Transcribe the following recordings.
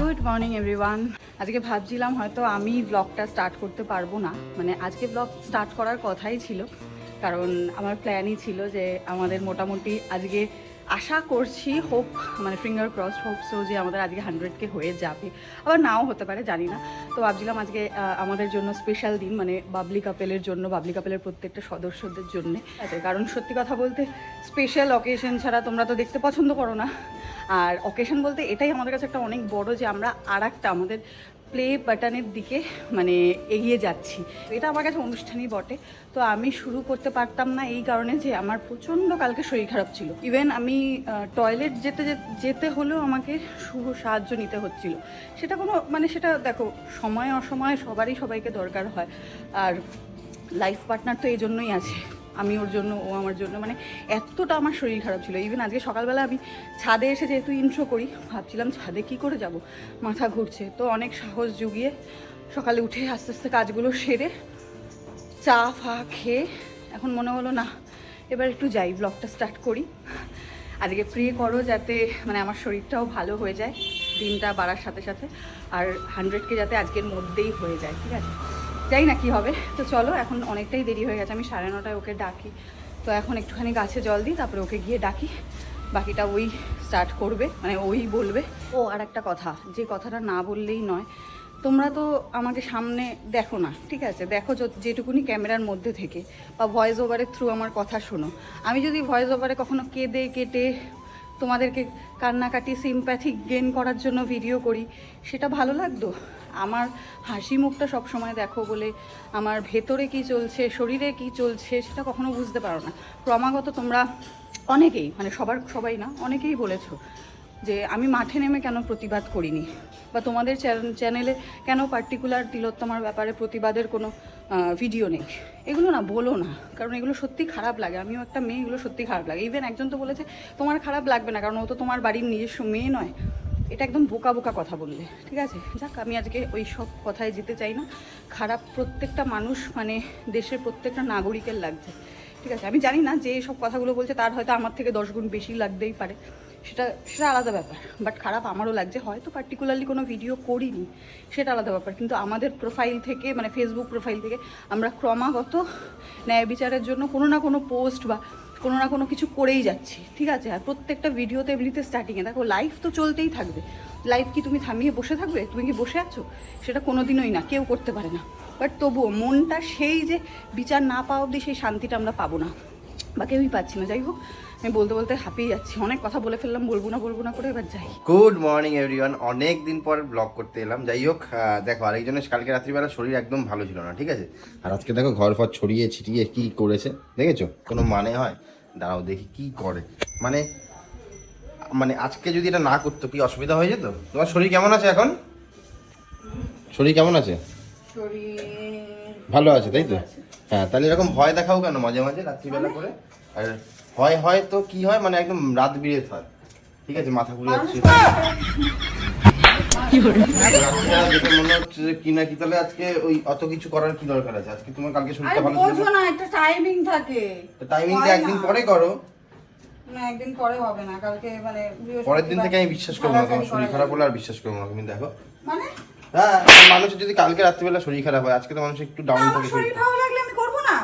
Good morning everyone আজকে ভাবছিলাম হয়তো আমি ব্লগটা স্টার্ট করতে পারব না। মানে আজকে ব্লগ স্টার্ট করার কথাই ছিল। কারণ আমার প্ল্যানই ছিল যে আমাদের মোটামুটি আজকে আশা করছি হোপ মানে ফিঙ্গার ক্রস হোপ সো যে আমাদের আজকে হান্ড্রেডকে হয়ে যাবে। আবার নাও হতে পারে, জানি না। তো ভাবছিলাম আজকে আমাদের জন্য স্পেশাল দিন মানে বাবলি কাপেলের জন্য বাবলি কাপেলের প্রত্যেকটা সদস্যদের জন্য। কারণ সত্যি কথা বলতে স্পেশাল অকেশন ছাড়া তোমরা তো দেখতে পছন্দ করো না। আর অকেশন বলতে এটাই আমাদের কাছে একটা অনেক বড় যে আমরা আর আমাদের প্লে বাটনের দিকে মানে এগিয়ে যাচ্ছি। এটা আমার কাছে অনুষ্ঠানই বটে। তো আমি শুরু করতে পারতাম না এই কারণে যে আমার প্রচণ্ড কালকে শরীর খারাপ ছিল। ইভেন আমি টয়লেট যেতে যেতে হলেও আমাকে শুভ সাহায্য নিতে হচ্ছিল। সেটা কোনো মানে সেটা দেখো, সময় অসময়ে সবারই সবাইকে দরকার হয়। আর লাইফ পার্টনার তো এই জন্যই আছে। আমি ওর জন্য, ও আমার জন্য মানে এতটা আমার শরীর খারাপ ছিল। ইভেন আজকে সকালবেলা আমি ছাদে এসে যেহেতু ইন্ট্রো করি, ভাবছিলাম ছাদে কি করে যাব? মাথা ঘুরছে। তো অনেক সাহস জুগিয়ে সকালে উঠে আস্তে আস্তে কাজগুলো সেরে চা, ফা খেয়ে এখন মনে হলো, না, এবার একটু যাই ব্লগটা স্টার্ট করি। আজকে প্রে করো যাতে মানে আমার শরীরটাও ভালো হয়ে যায়, দিনটা বাড়ার সাথে সাথে। আর হান্ড্রেডকে যাতে আজকের মধ্যেই হয়ে যায়, ঠিক আছে? যাই না কি হবে। তো চলো, এখন অনেকটাই দেরি হয়ে গেছে। আমি সাড়ে নটায় ওকে ডাকি। তো এখন একটুখানি গাছে জল দিই, তারপরে ওকে গিয়ে ডাকি। বাকিটা ওই স্টার্ট করবে মানে ওই বলবে। ও আর একটা কথা, যে কথাটা না বললেই নয়। তোমরা তো আমাকে সামনে দেখো না, ঠিক আছে? দেখো যেটুকুনি ক্যামেরার মধ্যে থেকে, বা ভয়েস ওভারের থ্রু আমার কথা শোনো। আমি যদি ভয়েস ওভারে কখনো কেঁদে কেটে তোমাদেরকে কান্নাকাটি সিম্প্যাথিক গেন করার জন্য ভিডিও করি, সেটা ভালো লাগতো? আমার হাসি মুখটা সবসময় দেখো বলে আমার ভেতরে কি চলছে, শরীরে কি চলছে সেটা কখনো বুঝতে পারো না। ক্রমাগত তোমরা অনেকেই মানে সবার, সবাই না, অনেকেই বলেছ যে আমি মাঠে নেমে কেন প্রতিবাদ করিনি? বা তোমাদের চ্যান- চ্যানেলে কেন পার্টিকুলার তিলোত্তমার ব্যাপারে প্রতিবাদের কোনো ভিডিও নেই? এগুলো না বলো না, কারণ এগুলো সত্যি খারাপ লাগে। আমিও একটা মেয়ে, এগুলো সত্যি খারাপ লাগে। ইভেন একজন তো বলেছে, তোমার খারাপ লাগবে না, কারণ ও তো তোমার বাড়ির নিজস্ব মেয়ে নয়। এটা একদম বোকা বোকা কথা বললে, ঠিক আছে? যাক, আমি আজকে ওই সব কথায় যেতে চাই না। খারাপ প্রত্যেকটা মানুষ মানে দেশের প্রত্যেকটা নাগরিকের লাগছে, ঠিক আছে? আমি জানি না যে সব কথাগুলো বলছে, তার হয়তো আমার থেকে দশ গুণ বেশি লাগতেই পারে। সেটা সেটা আলাদা ব্যাপার বাট খারাপ আমারও লাগছে। হয়তো পার্টিকুলারলি কোনো ভিডিও করিনি, সেটা আলাদা ব্যাপার। কিন্তু আমাদের প্রোফাইল থেকে মানে ফেসবুক প্রোফাইল থেকে আমরা ক্রমাগত ন্যায় বিচারের জন্য কোনো না কোনো পোস্ট বা কোনো না কোনো কিছু করেই যাচ্ছি, ঠিক আছে? আর প্রত্যেকটা ভিডিওতে এমনিতে স্টার্টিংয়ে দেখো লাইফ তো চলতেই থাকবে। লাইফ কি তুমি থামিয়ে বসে থাকবে? তুমি কি বসে আছো? সেটা কোনো দিনই না, কেউ করতে পারে না। বাট তবুও মনটা সেই যে বিচার না পাওয়া অবধি সেই শান্তিটা আমরা পাবো না। বা কেউই পাচ্ছি না। যাই হোক, আমি বলতে বলতে হাঁপিয়ে যাচ্ছি। অনেক কথা বলে ফেললাম, বলব না বলব না করে, এবার যাই। গুড মর্নিং এভরিওয়ান অনেক দিন পর ব্লগ করতে এলাম। যাই হোক দেখো, আরেকজনের কালকে রাত্রিবেলা শরীর একদম ভালো ছিল না, ঠিক আছে? আর আজকে দেখো ঘর ফর ছড়িয়ে ছিটিয়ে কি করেছে, দেখেছ? কোনো মানে হয়? দাঁড়াও দেখি কি করে। মানে মানে আজকে যদি এটা না করতো, কি অসুবিধা হয়ে যেত? তোমার শরীর কেমন আছে এখন? শরীর কেমন আছে? ভালো আছে, তাই তো? হ্যাঁ তাহলে এরকম ভয় দেখাও কেন মাঝে মাঝে, রাত্রিবেলা করে? আর ভয় হয় তো কি হয়? মানে একদম রাত বিরেত হয়। ঠিক আছে, মাথা ঘুরে যাচ্ছে। রাত্রিবেলা দেখে মনে হচ্ছে যে কি না কি তাহলে আজকে ওই অত কিছু করার কি দরকার আছে আজকে তোমার কালকে শরীরটা ভালো ছিল না। একটা টাইমিং থাকে টাইমিংটা একদিন পরে করো। না একদিন পরে হবে না কালকে মানে পরের দিন থেকে আমি বিশ্বাস করব না তোমার শরীর খারাপ হলে আর বিশ্বাস করব না তুমি দেখো। মানে? হ্যাঁ মানুষের যদি কালকে রাত্রিবেলা শরীর খারাপ হয় আজকে তো মানুষ একটু ডাউন থাকে শরীর ভালো লাগলে আমি করব না।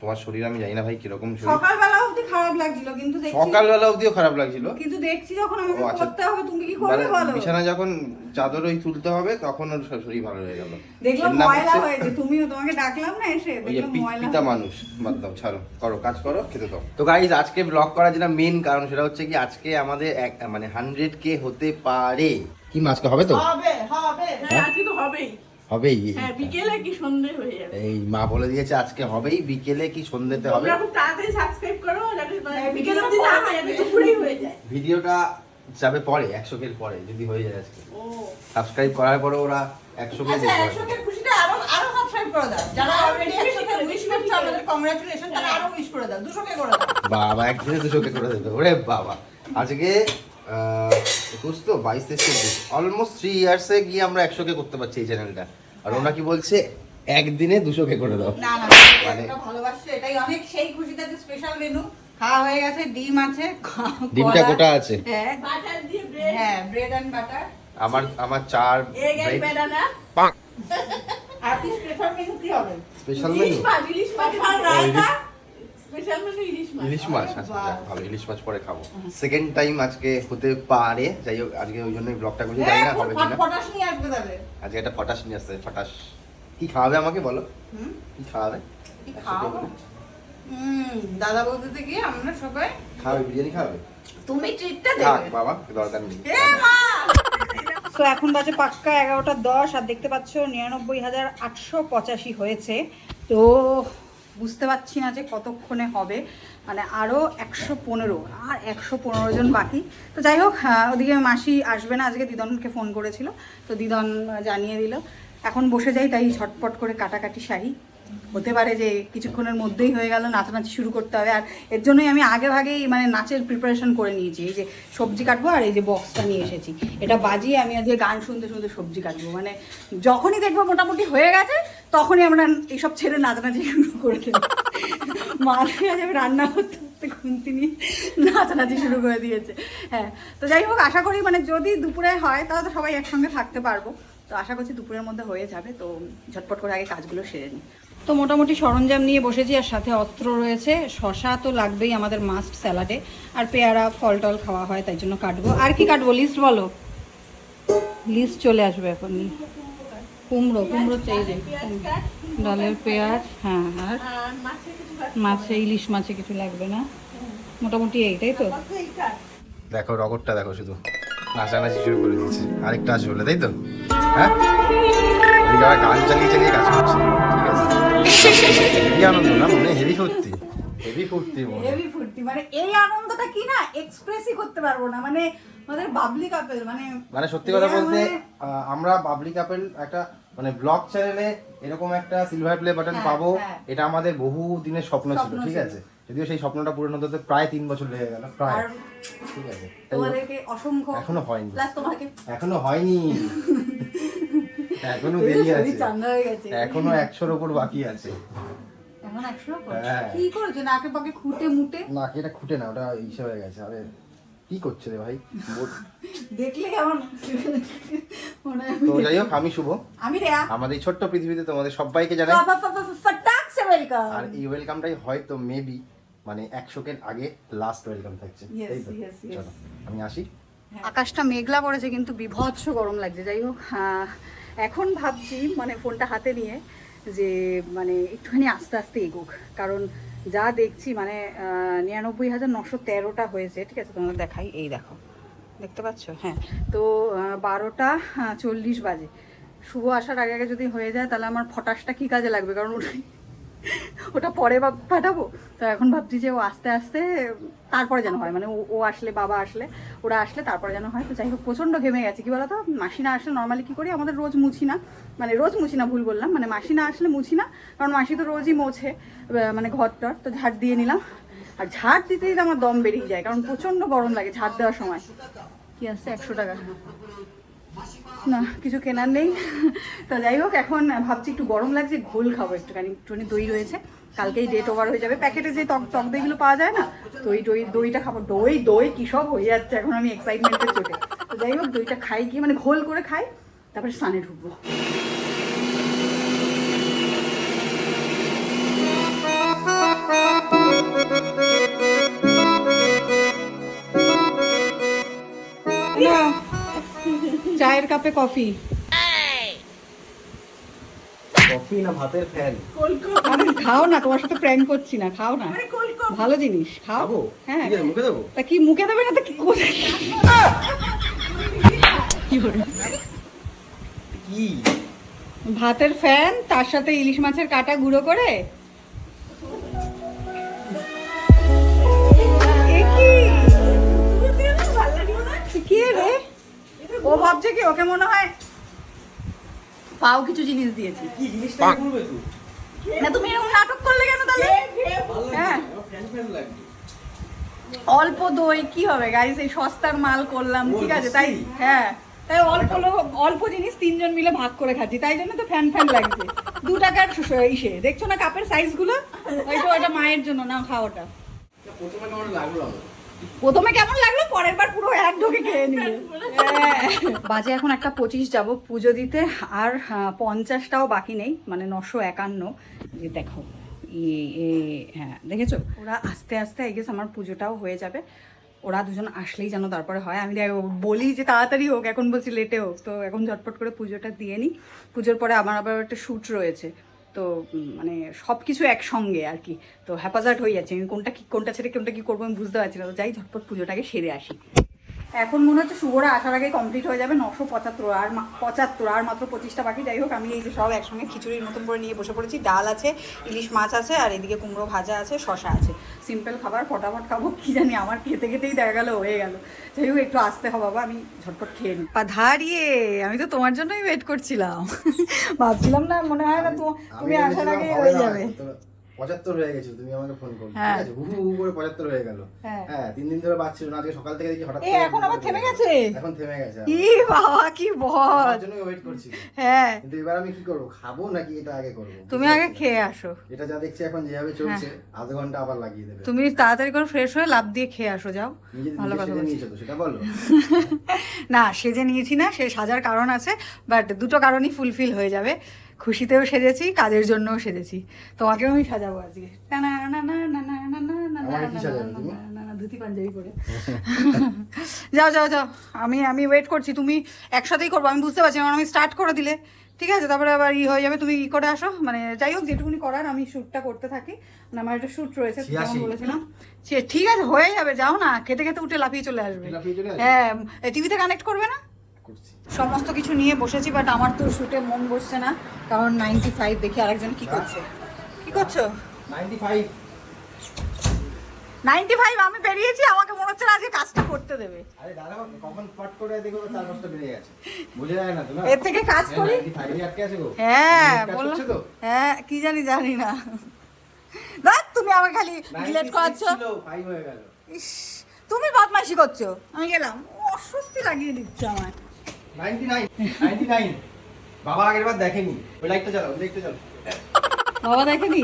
তোমার শরীর আমি জানি না ভাই কীরকম শরীর। সকালবেলা অবধি খারাপ লাগছিল কিন্তু দেখছি সকালবেলা অবধিও খারাপ লাগছিল। কিন্তু দেখছি যখন আমাকে আচ্ছা। করতে হবে তুমি কি মানে করবে বলো? বিছানা যখন চাদর ওই তুলতে হবে তখন ওর শরীর ভালো হয়ে গেল। দেখলাম ময়লা হয়েছে তুমিও তোমাকে ডাকলাম না এসে দেখলাম ময়লা। পিতা মানুষ বাদ দাও ছাড়ো করো কাজ করো খেতে দাও। তো গাইজ আজকে ব্লগ করার যেটা মেন কারণ সেটা হচ্ছে কি আজকে আমাদের এক মানে হান্ড্রেড কে হতে পারে। কি মাছকে হবে তো? হবে হবে। হ্যাঁ? আজকে তো হবেই। হবেই। হ্যাঁ বিকেলে কি সন্ধে হয়ে যাবে? এই মা বলে দিয়েছে আজকে হবেই বিকেলে কি সন্ধ্যেতে হবে? তাড়াতাড়ি সাবস্ক্রাইব করো যাতে হ্যাঁ, বিকেল হয় হয়ে যায়। ভিডিওটা যাবে পরে একশো কের পরে যদি হয়ে যায় আজকে। ও। সাবস্ক্রাইব করার পরে ওরা একশো কে আচ্ছা কে খুশিতে আরও আরও সাবস্ক্রাইব করে দাও। যারা অলরেডি একশো কে উইশ করছে আমাদের কংগ্রাচুলেশন তারা আরও উইশ করে দাও দুশো কে করে দাও। বাবা একদিনে দুশো কে করে দেবে। ওরে বাবা। আজকে একুশ তো বাইশ তেইশ চব্বিশ। অলমোস্ট থ্রি ইয়ার্সে গিয়ে আমরা একশো কে করতে পারছি এই চ্যানেলটা আর ওরা কি বলছে একদিনে দুশো কে করে দাও। না না মানে- ভালোবাসছো এটাই অনেক সেই খুশিতে স্পেশাল মেনু খাওয়া হয়ে গেছে ডিম আছে ডিমটা গোটা আছে। হ্যাঁ। বাটার দিয়ে ব্রেড হ্যাঁ ব্রেড এন্ড বাটার আমার আমার চার এগ এন্ড ব্যানানা আর কি স্পেশাল মেনু কি হবে? স্পেশাল ইলিশ মেনু মাছ ইলিশ মাছ আর রায়তা। স্পেশাল মেনু ইলিশ মাছ। আচ্ছা ভালো ইলিশ মাছ পরে খাব। সেকেন্ড টাইম আজকে হতে পারে যাই হোক আজকে ওই জন্যই ব্লগটা করছি জানি না হবে কিনা। আজকে একটা ফটাস নিয়ে আসছে ফটাস। কি খাওয়াবে আমাকে বলো? হুম? কি খাওয়াবে? কি খাওয়াবো? হুম দাদা বলতে গিয়ে আমরা সবাই খাওয়াবে বিরিয়ানি খাওয়াবে তুমি ট্রিটটা দেবে। বাবা দরকার নেই। তো এখন বাজে পাক্কা এগারোটা দশ আর দেখতে পাচ্ছ নিরানব্বই হাজার আটশো পঁচাশি হয়েছে। তো বুঝতে পারছি না যে কতক্ষণে হবে। মানে আরও একশো পনেরো, আর একশো পনেরো জন বাকি। তো যাই হোক ওদিকে মাসি আসবে না, আজকে দিদনকে ফোন করেছিল। তো দিদন জানিয়ে দিল। এখন বসে যাই, তাই ঝটপট করে কাটাকাটি সারি। হতে পারে যে কিছুক্ষণের মধ্যেই হয়ে গেল, নাচানাচি শুরু করতে হবে। আর এর জন্যই আমি আগে ভাগেই মানে নাচের প্রিপারেশন করে নিয়েছি। এই যে সবজি কাটবো আর এই যে বক্সটা নিয়ে এসেছি। এটা বাজিয়ে আমি আজকে গান শুনতে শুনতে সবজি কাটবো। মানে যখনই দেখব মোটামুটি হয়ে গেছে, তখনই আমরা এইসব ছেড়ে নাচানাচি শুরু করে দেবো। মাথায় আমি রান্না করতে করতে খুন্তি নিয়ে নাচানাচি শুরু করে দিয়েছে। হ্যাঁ তো যাই হোক, আশা করি মানে যদি দুপুরে হয়, তাহলে তো সবাই একসঙ্গে থাকতে পারব। তো আশা করছি দুপুরের মধ্যে হয়ে যাবে। তো ঝটপট করে আগে কাজগুলো সেরে নিই। তো মোটামুটি সরঞ্জাম নিয়ে বসেছি আর সাথে অস্ত্র রয়েছে। শশা তো লাগবেই আমাদের মাস্ট স্যালাডে আর পেয়ারা ফল টল খাওয়া হয়, তাই জন্য কাটবো। আর কি কাটবো? লিস্ট বলো। লিস্ট চলে আসবে এখন। কুমড়ো কুমড়ো চাই যে, ডালের পেঁয়াজ হ্যাঁ আর মাছে, ইলিশ মাছে কিছু লাগবে না। মোটামুটি এই, তাই তো? দেখো রগরটা দেখো শুধু। নাচানাচি শুরু করে দিয়েছে আরেকটা আসবে তাই তো? হ্যাঁ? গান চালিয়ে চালিয়ে কাজ করছে। ঠিক আছে। হেভি আনন্দ না মনে? হেভি ফুর্তি। হেভি ফুর্তি হেভি ফুর্তি। মানে এই আনন্দটা কি না এক্সপ্রেসই করতে পারব না। মানে আমাদের বাবলি কাপেল মানে মানে সত্যি কথা বলতে আমরা বাবলি কাপেল একটা মানে ব্লগ চ্যানেলে এরকম একটা সিলভার প্লে বাটন পাবো। হ্যাঁ। এটা আমাদের বহু দিনের স্বপ্ন ছিল ঠিক আছে? যদিও সেই স্বপ্নটা পূরণ হতে প্রায় তিন বছর লেগে গেল প্রায়। ঠিক আছে? এখনও হয়নি। তোমাকে এখনও হয়নি। এখনও দেরি আছে চাঙ্গা হয়ে গেছে। এখনও একশোর ওপর বাকি আছে। এখন হ্যাঁ। কি করেছ? নাকে পাকে খুঁটে মুটে? না এটা খুঁটে না ওটা ইসে হয়ে গেছে। আরে কি করছে রে ভাই? বোট- দেখলে কেমন? তো যাই হোক আমি শুভ। আমি রেয়া। আমাদের এই ছোট্ট পৃথিবীতে তোমাদের সবাইকে জানাই। ওয়েলকাম আর এই ওয়েলকামটাই হয়তো মেবি মানে একশোকের আগে লাস্ট ওয়েলকাম থাকছে. চলো আমি আসি। আকাশটা মেঘলা করেছে কিন্তু বিভৎস গরম লাগছে। যাই হোক এখন ভাবছি মানে ফোনটা হাতে নিয়ে, যে মানে একটুখানি আস্তে আস্তে এগোক। কারণ যা দেখছি মানে নিরানব্বই হাজার নশো তেরোটা হয়েছে, ঠিক আছে? তোমাদের দেখাই, এই দেখো, দেখতে পাচ্ছ? হ্যাঁ তো বারোটা চল্লিশ বাজে। শুভ আসার আগে আগে যদি হয়ে যায়, তাহলে আমার ফটাসটা কী কাজে লাগবে? কারণ ওটাই ওটা পরে পাঠাবো। তো এখন ভাবছি যে ও আস্তে আস্তে তারপরে যেন হয়। মানে ও- আসলে, বাবা আসলে, ওরা আসলে তারপরে যেন হয়। তো যাই হোক, প্রচণ্ড ঘেমে গেছে। কি বলতো? মাসি না আসলে নর্মালি কী করি? আমাদের রোজ মুছি না। মানে রোজ মুছি না, ভুল বললাম। মানে মাসি না আসলে মুছি না। কারণ মাসি তো রোজই মোছে মানে ঘর টর তো ঝাড় দিয়ে নিলাম। আর ঝাড় দিতে দিতে আমার দম বেরিয়ে যায়। কারণ প্রচণ্ড গরম লাগে ঝাড় দেওয়ার সময়। কি আসছে একশো টাকা। না, কিছু কেনার নেই। তো যাই হোক, এখন ভাবছি একটু গরম লাগছে, ঘোল খাব একটুখানি। একটুখানি দই রয়েছে। কালকেই ডেট ওভার হয়ে যাবে। প্যাকেটে যে টক টক দইগুলো পাওয়া যায় না, দই দই দইটা খাব। দই দই কী সব হয়ে যাচ্ছে এখন আমি এক্সাইটমেন্টে চোটে। তো যাই হোক, দইটা খাই কি মানে ঘোল করে খাই, তারপরে স্নানে ঢুকবো। চায়ের কাপে কফি। কফি না ভাতের ফ্যান আরে খাও না তোমার সাথে প্র্যাঙ্ক করছি না খাও না। ভালো জিনিস খাব? হ্যাঁ। মুখে দেবো? তা কি মুখে দেবে না তো কি করে? কি ভাতের ফ্যান তার সাথে ইলিশ মাছের কাটা গুঁড়ো করে? এ কি? ভালো লাগল না। কি রে? ও ভাবছে কি ওকে মনে হয় পাও কিছু জিনিস দিয়েছি। কি জিনিসটা বলবে তুই? না তুমি এরকম নাটক করলে কেন তাহলে? হ্যাঁ। ফ্যান ফ্যান লাগবে অল্প দই কি হবে গাইস এই সস্তার মাল করলাম ঠিক আছে তাই হ্যাঁ। তাই অল্প অল্প জিনিস তিনজন মিলে ভাগ করে খাচ্ছি তাই জন্য তো ফ্যান ফ্যান লাগছে। দু টাকার শ- ইসে। দেখছ না কাপের সাইজগুলো? ওইটা ওটা মায়ের জন্য না খাও ওটা প্রথমে কেমন লাগল? প্রথমে কেমন লাগল? পরের বার পুরো এক ঢোকে খেয়ে নিবে হ্যাঁ। বাজে এখন একটা পঁচিশ যাব পুজো দিতে। আর পঞ্চাশটাও বাকি নেই মানে নশো একান্ন। যে দেখো হ্যাঁ দেখেছ? ওরা আস্তে আস্তে আই গেস আমার পুজোটাও হয়ে যাবে। ওরা দুজন আসলেই যেন তারপরে হয়। আমি দেখ- বলি যে তাড়াতাড়ি হোক এখন বলছি লেটে হোক। তো এখন ঝটপট করে পুজোটা দিয়ে নিই। পুজোর পরে আমার আবার একটা শ্যুট রয়েছে। তো মানে সব কিছু একসঙ্গে আর কি। তো হ্যাপাজার্ট হয়ে যাচ্ছে। আমি কোনটা কি, কোনটা ছেড়ে কোনটা কি করব আমি বুঝতে পারছি না। তো যাই, ঝটপট পুজোটাকে সেরে আসি। এখন মনে হচ্ছে শুভরা আসার আগে কমপ্লিট হয়ে যাবে নশো পঁচাত্তর আর পঁচাত্তর আর মাত্র পঁচিশটা বাকি। যাই হোক আমি এই যে সব একসঙ্গে খিচুড়ির মতন করে নিয়ে বসে পড়েছি। ডাল আছে ইলিশ মাছ আছে আর এদিকে কুমড়ো ভাজা আছে শশা আছে। সিম্পল খাবার ফটাফট খাব। কি জানি আমার খেতে খেতেই দেখা গেলো হয়ে গেল। যাই হোক একটু আসতে হবে বাবা। আমি ঝটপট খেয়ে নিই। বা ধারিয়ে আমি তো তোমার জন্যই ওয়েট করছিলাম। ভাবছিলাম না মনে হয় না তুমি আসার আগে হয়ে যাবে। পঁচাত্তর হয়ে গেছিল তুমি আমাকে ফোন ঠিক হ্যাঁ। আছে? হু হু করে পঁচাত্তর হয়ে গেল। হ্যাঁ। হ্যাঁ তিন দিন ধরে বাচ্ছিল না আজকে সকাল থেকে দেখি হঠাৎ এখন আবার থেমে গেছে? এখন থেমে গেছে ই বাবা কি বল। জন্য ওয়েট করছি। হ্যাঁ। কিন্তু এবার আমি কি করব খাব নাকি এটা আগে করব? তুমি আগে খেয়ে আসো। এটা যা দেখছি এখন যেভাবে চলছে আধ ঘণ্টা আবার লাগিয়ে দেবে। তুমি তাড়াতাড়ি করে ফ্রেশ হয়ে লাভ দিয়ে খেয়ে আসো যাও। ভালো কথা নিয়েছো সেটা বলো। না সেজে নিয়েছি না সে সাজার কারণ আছে বাট দুটো কারণই ফুলফিল হয়ে যাবে। খুশিতেও সেজেছি কাজের জন্যও সেজেছি। তোমাকেও আমি সাজাবো আজকে। ধুতি পাঞ্জাবি করে যাও যাও যাও। আমি আমি ওয়েট করছি। তুমি একসাথেই করব। আমি বুঝতে পারছি আমি স্টার্ট করে দিলে। ঠিক আছে? তারপরে আবার ই হয়ে যাবে। তুমি ই করে আসো। মানে যাই হোক যেটুকুনি করার আমি শ্যুটটা করতে থাকি। মানে আমার একটা শ্যুট রয়েছে বলেছিলাম। ঠিক আছে হয়ে যাবে। যাও না খেতে খেতে উঠে লাফিয়ে চলে আসবে। হ্যাঁ টিভিতে কানেক্ট করবে না? করছি। সমস্ত কিছু নিয়ে বসেছি বাট আমার তো শুটে মন বসছে না কারণ নাইনটি ফাইভ দেখি আরেকজন কি করছে। কি করছ? নাইনটি ফাইভ নাইনটি ফাইভ আমি বেরিয়েছি আমাকে মনে হচ্ছে না আজকে কাজটা করতে দেবে। আরে দাদা কখন পাট করে দেখো চার পাঁচটা বেড়ে গেছে। বুঝে যায় না তো না? এর থেকে কাজ করি? আটকে আছে গো। হ্যাঁ তো? হ্যাঁ কি জানি জানি না। দেখ তুমি আমাকে খালি ডিলেট করাচ্ছ। ফাইভ হয়ে গেল। ইস তুমি বদমাইশি করছ। আমি গেলাম অস্বস্তি লাগিয়ে দিচ্ছে আমার বাবা আগের বার দেখেনি। ওই লাইটটা চালাও দেখতে চালাও বাবা দেখেনি?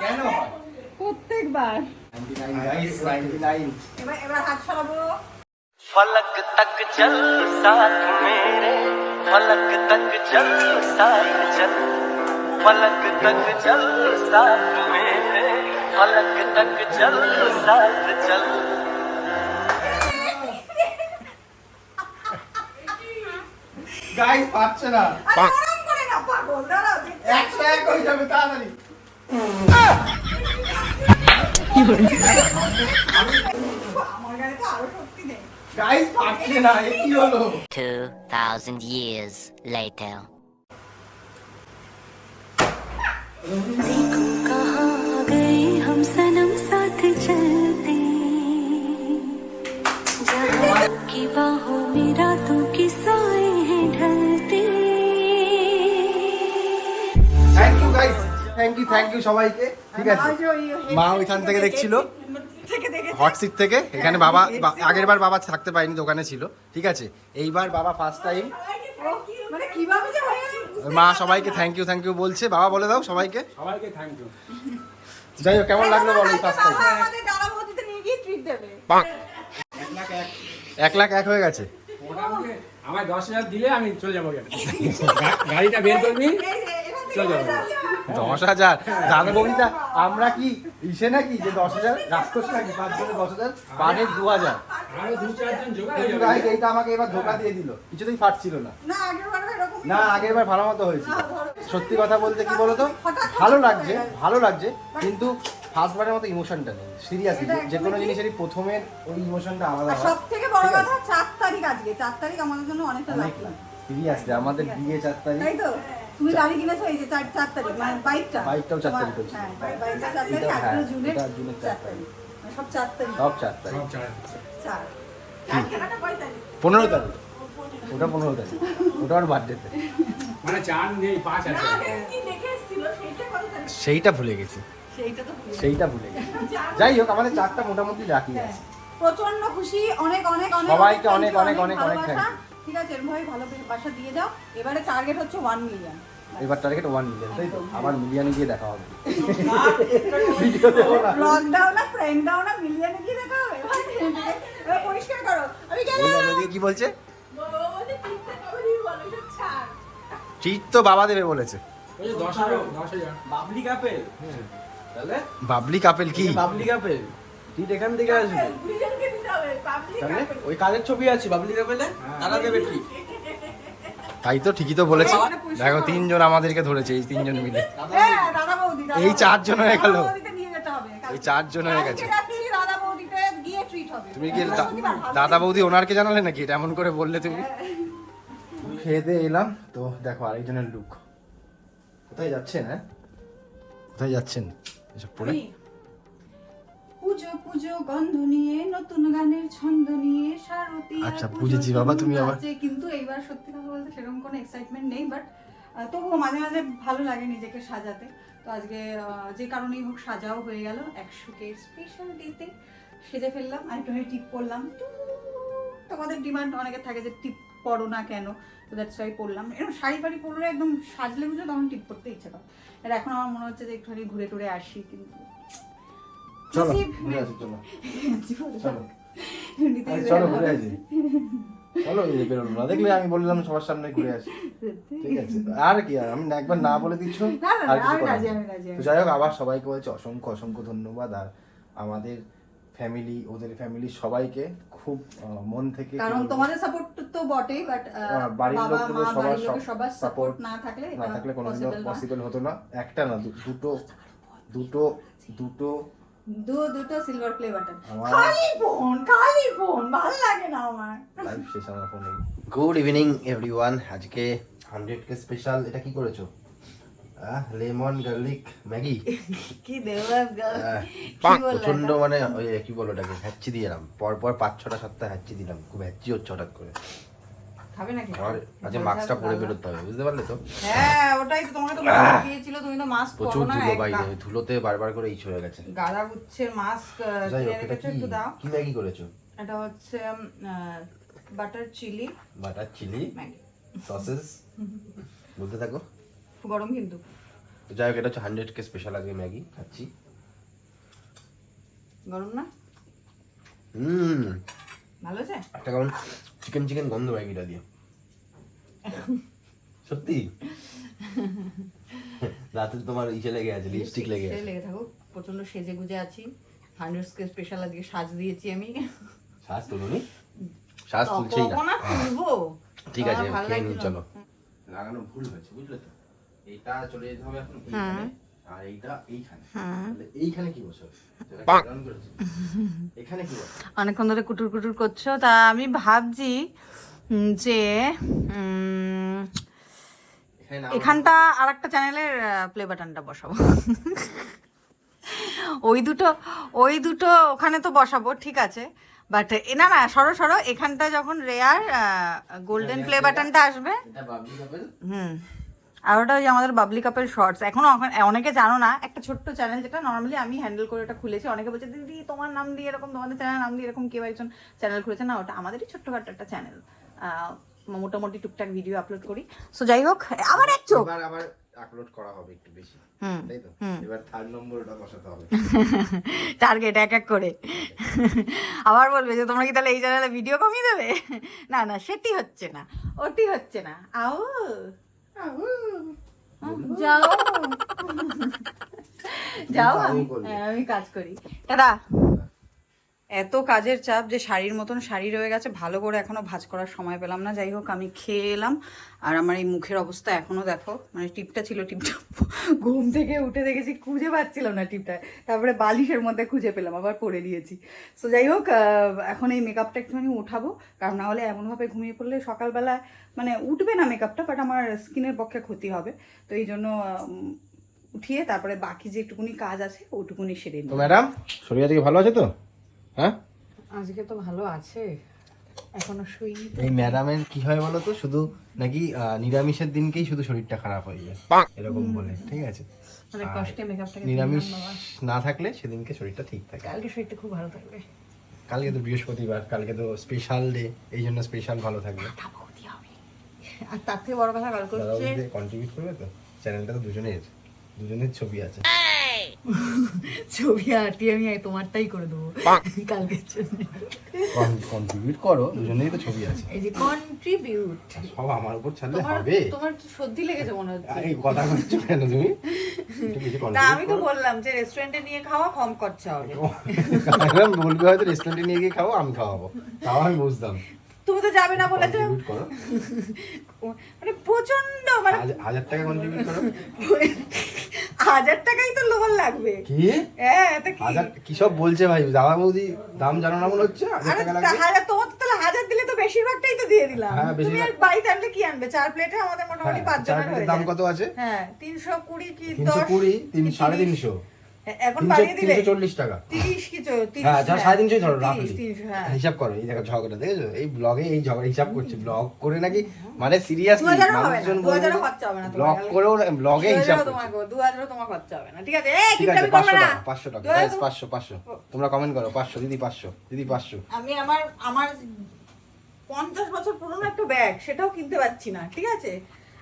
কেন প্রত্যেকবার। फलक तक चल साथ मेरे। फलक तक चल साथ चल। फलक तक चल साथ फलक तक चल साथ चल গাইস পাচ্ছে না আর গরম করে না পাগল দাঁড়াও দেখতে একশো এক হয়ে যাবে তাড়াতাড়ি আমার গায়ে তো আরো শক্তি নেই গাইস পাচ্ছে না এ কি হলো 2,000 years later. Thank you thank you সবাইকে। ঠিক আছে। মা ওইখান থেকে দেখছিল। হট সিট থেকে। এখানে বাবা আগের বার বাবা থাকতে পারেনি দোকানে ছিল। ঠিক আছে। এইবার বাবা ফার্স্ট টাইম মানে কীভাবে যে হয়ে গেল মা সবাইকে থ্যাংক ইউ থ্যাংক ইউ বলছে। বাবা বলে দাও সবাইকে। সবাইকে থ্যাংক ইউ যাই হোক কেমন লাগল বলো ফার্স্ট টাইম এক লাখ এক। হয়ে গেছে। আমায় দশ হাজার দিলে আমি চলে যাব গাড়িটা বের করবি চল যাব। দশ হাজার। দাদা বৌদিটা আমরা কি ইসে নাকি যে দশ হাজার? রাক্ষস নাকি? পাঁচ জনে দশ হাজার হেড দু হাজার। এইটা আমাকে এবার ধোকা দিয়ে দিল। কিছুতেই ফাটছিল না। না আগের বার এরকম না আগের বার ভালো মতো হয়েছে সত্যি কথা বলতে কি বলতো? ভালো লাগছে ভালো লাগছে কিন্তু ফার্স্ট বারের মতো ইমোশনটা নেই। সিরিয়াসলি যে কোনো জিনিসেরই প্রথমের ওই ইমোশনটা আলাদা সব থেকে বড় কথা চার তারিখ আজকে। চার তারিখ আমাদের জন্য অনেকটা অনেক লাকি সিরিয়াসলি আমাদের বিয়ে চার তারিখ। তাই তো? তুমি গাড়ি কিনেছো এই যে চার চার তারিখ মানে বাইকটা? বাইকটাও চার তারিখ হয়েছে। হ্যাঁ বাইকটা চার তারিখ আর হ্যাঁ, জুনের জুনের চার তারিখ। সব চার তারিখ। সব চার তারিখ। চার চার। চার কেনাটা কয় তারিখ? পনেরো তারিখ। ওটা পনেরো তারিখ। ওটা ওর বার্থডেতে মানে চার নেই পাঁচ আছে। সেইটা ভুলে গেছি। সেইটা ভুলে গেছি। যাই হোক। আমাদের চারটা মোটামুটি রাখি আছে। প্রচণ্ড খুশি অনেক অনেক অনেক সবাইকে অনেক, অনেক, অনেক, অনেক ভালোবাসা। ঠিক আছে এরকম ভাবে ভালোবাসা দিয়ে যাও এবারে টার্গেট হচ্ছে ওয়ান মিলিয়ন এবার টার্গেট ওয়ান মিলিয়ন তাই তো? আবার মিলিয়নে গিয়ে দেখা হবে। ব্লগ দাও না প্র্যাঙ্ক দাও না মিলিয়নে কি দেখা হবে। এবার পরিষ্কার করো। আমি গেলাম। কি বলছে? ট্রিট তো বাবা দেবে বলেছে। Bubbly couple. তাহলে? বাবলি কাপেল কি? বাবলি কাপেল। টিট এখান থেকে আসবে। পাবলিক তাহলে ওই কাজের ছবি আছে? বাবলি কাপেলে তারা দেবে ঠিক। তাই তো ঠিকই তো বলেছে। দেখো তিনজন আমাদেরকে ধরেছে এই তিনজন মিলে। হ্যাঁ দাদা বৌদি দাদা এই চারজন হয়ে গেল। দাদা বৌদিতে নিয়ে যেতে হবে এই চারজন হয়ে গেছে। কালকে যাচ্ছি দাদা বৌদিতে গিয়ে ট্রিট হবে। তুমি কি দাদা বৌদি ওনারকে জানালে নাকি? এটা এমন করে বললে তুমি। খেয়ে দিয়ে এলাম। তো দেখো আরেকজনের লুক কোথায় যাচ্ছেন হ্যাঁ? কোথায় যাচ্ছেন? এসব পড়ে পুজো পুজো গন্ধ নিয়ে নতুন গানের ছন্দ নিয়ে আর আচ্ছা, বুঝেছি বাবা, তুমি আবার- কিন্তু এইবার সত্যি কথা বলতে সেরকম কোনো এক্সাইটমেন্ট নেই বাট তবুও মাঝে মাঝে ভালো লাগে নিজেকে সাজাতে। তো আজকে যে কারণেই হোক সাজাও হয়ে গেল স্পেশাল ডেতে সেজে ফেললাম আর একটু টিপ করলাম তোমাদের ডিমান্ড অনেকের থাকে যে টিপ পরো না কেন? তো দ্যাটস ওয়াই পরলাম এরকম শাড়ি ফাড়ি পরলে একদম সাজলে বুঝো তখন টিপ করতে ইচ্ছে করে। আর এখন আমার মনে হচ্ছে যে একটুখানি ঘুরে টুরে আসি কিন্তু চলো। ঘুরে আসি চলো। চলো চলো। চলো। ঘুরে আসি। চলো এই যে বেরোলো না দেখলে আমি বললাম সবার সামনে ঘুরে আসি। ঠিক আছে। আর কি আর আমি একবার না বলে দিচ্ছ আর কিছু করার তো যাই হোক আবার সবাইকে বলছি অসংখ্য অসংখ্য ধন্যবাদ। আর আমাদের ফ্যামিলি ওদের ফ্যামিলি সবাইকে খুব মন থেকে কারণ তোমাদের সাপোর্ট তো বটেই বাট বাড়ির লোকগুলো সবার সাপোর্ট না থাকলে না থাকলে কোনোদিনও পসিবল হতো না। একটা না দুটো দুটো দুটো দু দুটো সিলভার প্লে বাটন খালি ফোন খালি ফোন ভালো লাগে না আমার। লাইভ শেষ আমার ফোনে গুড ইভিনিং এভরিওয়ান আজকে হান্ড্রেড কে স্পেশাল এটা কি করেছ? Lemon garlic Maggi. কি দেওয়া প্রচণ্ড মানে ওই কি বলো ওটাকে হ্যাচ্চি দিলাম। পর পর পাঁচ ছটা সপ্তাহ হ্যাচ্চি দিলাম। খুব হ্যাচ্চি হচ্ছে হঠাৎ করে। খাবে নাকি? আমার আজকে মাস্কটা পরে বেরোতে হবে বুঝতে পারলে তো? হ্যাঁ ওটাই তো তোমাকে তো দিয়েছিল তুমি তো মাস্ক পরো না ধুলো বাইরে ধুলোতে বারবার করে ইচ হয়ে গেছে। গাদা গুচ্ছের মাস্ক কিনে রেখেছো একটু দাও। কি ম্যাগি করেছ? এটা হচ্ছে butter chilli butter chilli sauces বলতে থাকো। গরম কিন্তু। যাই হোক এটা হচ্ছে হান্ড্রেড কে স্পেশাল আজকে ম্যাগি খাচ্ছি। গরম না? হুম। ভালো আছে একটা কেমন চিকেন চিকেন গন্ধ ম্যাগিটা দিয়ে সত্যি রাতে তোমার ইসে লেগে আছে লিপস্টিক লেগে আছে লেগে থাকুক প্রচণ্ড সেজে গুজে আছি। হান্ড্রেড কে স্পেশাল আজকে সাজ দিয়েছি আমি। সাজ তুলুনি? শ্বাস তুলছেই না। আর তুলবো। ঠিক আছে খেয়ে লাগছিল। চলো। লাগানো ভুল হয়েছে বুঝলে তো? এইটা চলে যেতে হবে এখন এইখানে। আর এইটা এইখানে। এইখানে কি বসে এখানে কি অনেকক্ষণ ধরে কুটুর কুটুর করছ তা আমি ভাবছি যে এখানটা আর একটা চ্যানেলের প্লে বাটনটা বসাবো। ওই দুটো ওই দুটো ওখানে তো বসাবো ঠিক আছে। বাট না না সরো সরো এখানটা যখন রেয়ার গোল্ডেন প্লে বাটনটা আসবে হুম। আর ওটা ওই আমাদের বাবলি কাপের শর্টস এখনও ওখানে- অনেকে জানো না একটা ছোট্ট চ্যানেল যেটা নর্মালি আমি হ্যান্ডেল করে ওটা খুলেছি। অনেকে বলছে দিদি তোমার নাম দিয়ে এরকম তোমাদের চ্যানেল নাম দিয়ে এরকম কেউ একজন চ্যানেল খুলেছে। না ওটা আমাদেরই ছোট্টখাটো একটা চ্যানেল মোটামুটি টুকটাক ভিডিও আপলোড করি। সো যাই হোক আবার এক চোখ। আবার আপলোড করা হবে একটু বেশি। হুম তাই তো? এবার থার্ড নম্বর ওটা বসাতে হবে। টার্গেট এক এক করে। আবার বলবে যে তোমরা কি তাহলে এই চ্যানেলে ভিডিও কমিয়ে দেবে? না না সেটি হচ্ছে না। ওটি হচ্ছে না। আও যাও। যাও। আমি হ্যাঁ, আমি কাজ করি। দাদা এত কাজের চাপ যে শাড়ির মতন শাড়ি রয়ে গেছে, ভালো করে এখনও ভাজ করার সময় পেলাম না। যাই হোক, আমি খেয়ে এলাম। আর আমার এই মুখের অবস্থা এখনও দেখো মানে টিপটা ছিল, টিপটা ঘুম থেকে উঠে দেখেছি, খুঁজে পাচ্ছিলাম না টিপটা। তারপরে বালিশের মধ্যে খুঁজে পেলাম, আবার পরে দিয়েছি সো যাই হোক এখন এই মেকআপটা একটুখানি উঠাবো, কারণ নাহলে এমনভাবে ঘুমিয়ে পড়লে সকালবেলা মানে উঠবে না মেকআপটা বাট আমার স্কিনের পক্ষে ক্ষতি হবে। তো এই জন্য উঠিয়ে তারপরে বাকি যে একটুকুনি কাজ আছে, ওটুকুনি সেরে ম্যাডাম শরীর ভালো আছে তো? হ্যাঁ? আজকে তো ভালো আছে। এখনও শুইনি এই ম্যাডামের কি হয় বলো তো? শুধু নাকি নিরামিষের দিনকেই শুধু শরীরটা খারাপ হয়ে যায়। এরকম বলে ঠিক আছে? কষ্টে মেকআপটাকে নিরামিষ না থাকলে সেদিনকে শরীরটা ঠিক থাকে। কালকে শরীরটা খুব ভালো থাকবে। কালকে তো বৃহস্পতিবার কালকে তো স্পেশাল ডে এই জন্য স্পেশাল ভালো থাকবে। আর তার থেকে বড় কথা কালকে হচ্ছে কন্ট্রিবিউট করবে তো? চ্যানেলটা তো দুজনের দুজনের ছবি আছে। ছবি আঁটি আমি তোমারটাই করে দেবো। কালকের জন্য। কন্ট্রিবিউট করো দুজনেরই তো ছবি আছে। এই যে কন্ট্রিবিউট সব আমার উপর ছাড়লে হবে? তোমার সর্দি লেগেছে মনে হচ্ছে? আরে কথা বলছো কেন তুমি? না আমি তো বললাম যে রেস্টুরেন্টে নিয়ে খাওয়া কম খরচা হবে। আমি বলবি হয়তো রেস্টুরেন্টে নিয়ে গিয়ে খাব আমি খাওয়াবো। তাও আমি বুঝতাম। তুমি তো যাবে না বলেছ। মানে প্রচণ্ড মানে হাজার টাকা কন্ট্রিবিউট করো। হাজার টাকাই তো লোন লাগবে। কি? হ্যাঁ তা কি? হাজার কি সব বলছে ভাই? দাদা বৌদি দাম জানো না মনে হচ্ছে? হাজার টাকা লাগবে? হাজার তোমার তো তাহলে হাজার দিলে তো বেশিরভাগটাই তো দিয়ে দিলাম। হ্যাঁ, তুমি আর বাড়িতে আনলে কি আনবে? চার প্লেটে আমাদের মোটামুটি হ্যাঁ, পাঁচ চার জনের হয়ে দাম কত আছে? হ্যাঁ তিনশো কুড়ি কি তিনশো দশ? কুড়ি তিন সাড়ে তিনশো। এখন বাড়িয়ে দিলে? তিনশো চল্লিশ টাকা। তিরিশ কি চো- তিরিশ হ্যাঁ যা সাড়ে তিনশোই ধরো রাখলি হ্যাঁ। হিসাব করো এই দেখো ঝগড়া দেখেছ? এই ব্লগে এই ঝগড়া হিসাব করছে। ব্লগ করে নাকি? মানে সিরিয়াসলি দু হাজারও হবে না, মানুষজন দু হাজারও খরচা হবে না ব্লগ তাহলে। ব্লগে হিসাব হাজারও করছে। তোমার খরচা হবে না ঠিক আছে? এই না। টাকা কমেন্ট করো পাঁচশো দিদি পাঁচশো দিদি পাঁচশো। আমি আমার আমার পঞ্চাশ বছর পুরনো একটা ব্যাগ সেটাও কিনতে পারছি না ঠিক আছে?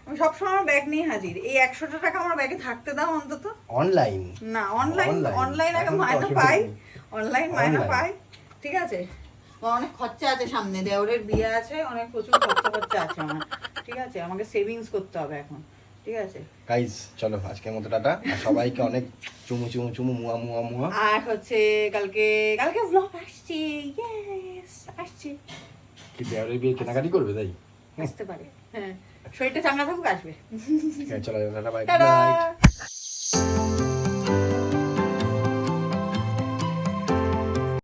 আমি সবসময় আমার ব্যাগ নিয়ে হাজির। এই একশোটা টাকা আমার ব্যাগে থাকতে দাও অন্তত। অনলাইন না অনলাইন অনলাইন আগে মায়না পাই। অনলাইন মায়না পাই। ঠিক আছে? অনেক খরচা আছে সামনে। দেওরের বিয়ে আছে অনেক প্রচুর খরচা খরচা আছে আমার। ঠিক আছে? আমাকে সেভিংস করতে হবে এখন। ঠিক আছে? গাইজ চলো আজকের মতো টাটা। সবাইকে অনেক চুমু চুমু চুমু মুয়া মুয়া মুয়া। আর হচ্ছে কালকে কালকে ব্লগ আসছে। ইয়েস আসছে। কি দেওয়ারের বিয়ে কেনাকাটি করবে তাই? আসতে পারে। হ্যাঁ। শরীরটা চাঙ্গা থাকুক আসবে। চলো টাটা